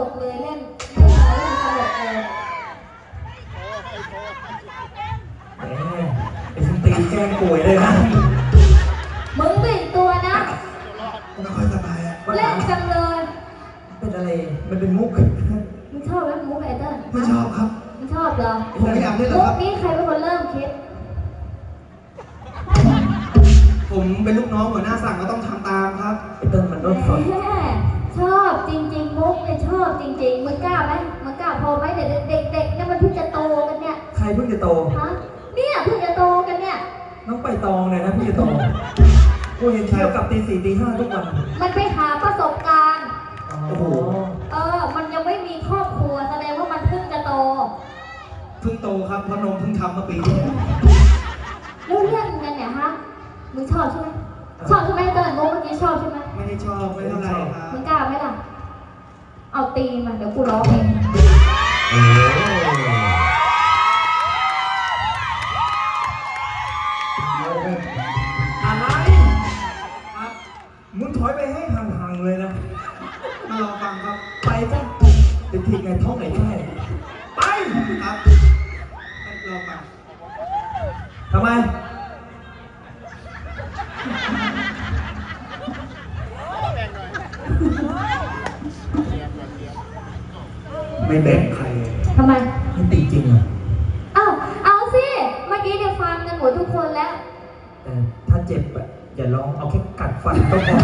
เล่นเล่นเล่นตลกเลยแหมไอ้ฉันตีแกล้งป่วยเลยนะมึงตื่นตัวนะ ไม่ค่อยสบายอะเล่นจังเลย เป็นอะไร มันเป็นมุก มึงชอบไหมมุกไอเติ้ลไม่ชอบครับ มึงชอบเหรอผมไม่อยากเล่นหรมุอกคกรับนี้ใครเป็นคนเริ่มคิด ผมเป็นลูกน้องหัวหน้าสั่งก็ต้องทำตามครับ ไอ้เติ้ลมันต้องสนแม่ชอบจริงๆ มุกเนี่ย ชอบจริงๆ มึงกล้าไหมมึงกล้าพอไหมเด็กเด็กๆเนี่ยมันเพิ่งจะโตกันเนี่ย ใครเพิ่งจะโต ฮะ เนี่ยเพิ่งจะโตกันเนี่ย น้องไปตองเนี่ยนะเพิ่งจะโต กูเห็นเที่ยวกลับตีสี่ตีห้าทุกวัน มันไปหาประสบการณ์ โอ้โห เออ มันยังไม่มีครอบครัวแสดงว่ามันเพิ่งจะโต เพิ่งโตครับเพราะนมเพิ่งทำเมื่อปีที่แล้วแล้วเรื่องกันเนี่ยฮะ มึงชอบใช่ไหมชอบใช่ไหมเติ้ลมุกเมื่อกี้ชอบใช่ไหมไม่ได้ชอบไม่เท่าไหร่ครับ มึงกล้าไหมล่ะ เอาตีมาเดี๋ยวกูร้องเองโอ้อะไรครับมึงถอยไปให้ห่างๆเลยนะมารอฟังครับ ไปจ้ะไปทีไงท้องไหนแค่ไปครับรอฟังทำไม ไม่แบ่งใครทำไมมันตีจริงอะเอาเอาสิ เมื่อกี้เนี่ยฟังกันหมดทุกคนแล้ว แต่ถ้าเจ็บอะอย่าร้องเอาแค่กัดฟันก็พอ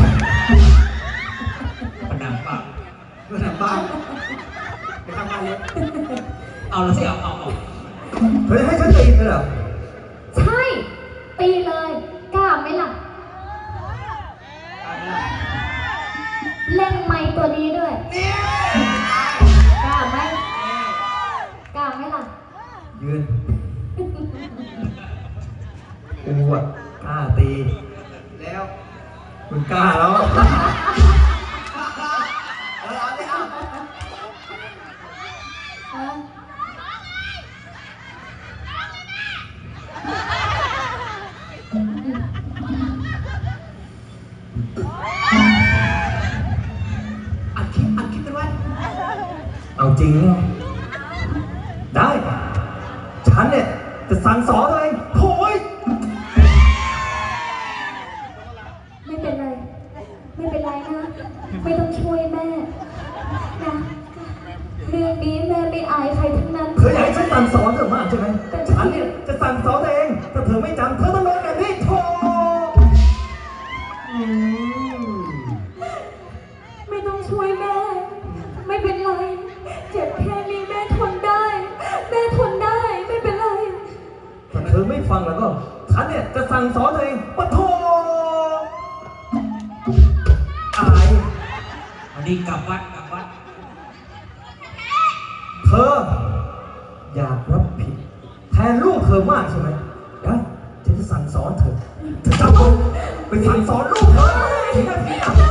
มันดังปากเมื่อไหร่บ้างไปทำมาเลยเอาแล้วสิเอาเอาเอาเฮ้ยให้ฉันตีเลยเหรอใช่ ตีเลยกล้าไหมล่ะ เล่นไม้ตัวนี้ด้วยกล้ ยืนกูอะกล้าตี แล้วมึงกล้าแล้วเออเอาเลยเอาเอออัดคลิปอัดคลิปกันไว้เอาจริงเหรอได้ฉันเนี่ย จะสั่งสอนตัวเองโถ่ยไม่เป็นไร ไม่เป็นไรนะ ไม่ต้องช่วยแม่นะเรื่องนี้แม่ไม่อายใครทั้งนั้นเธออยากให้ฉันสั่งสอนเธอมากใช่ไหมฉันเนี่ยจะสั่งสอนตัวเองถ้าเธอไม่จำเธอ ไม่ฟังแล้วก็ฉันเนี่ยจะสั่งสอนตัวเองปะโถอะไรวันนี้กลับวัดกลับวัด เธอ อยากรับผิด แทนลูกเธอมากใช่ไหมได้ฉันจะสั่งสอนเธอเธอจำเอาไปสั่งสอนลูกเธอทีนาทีนะ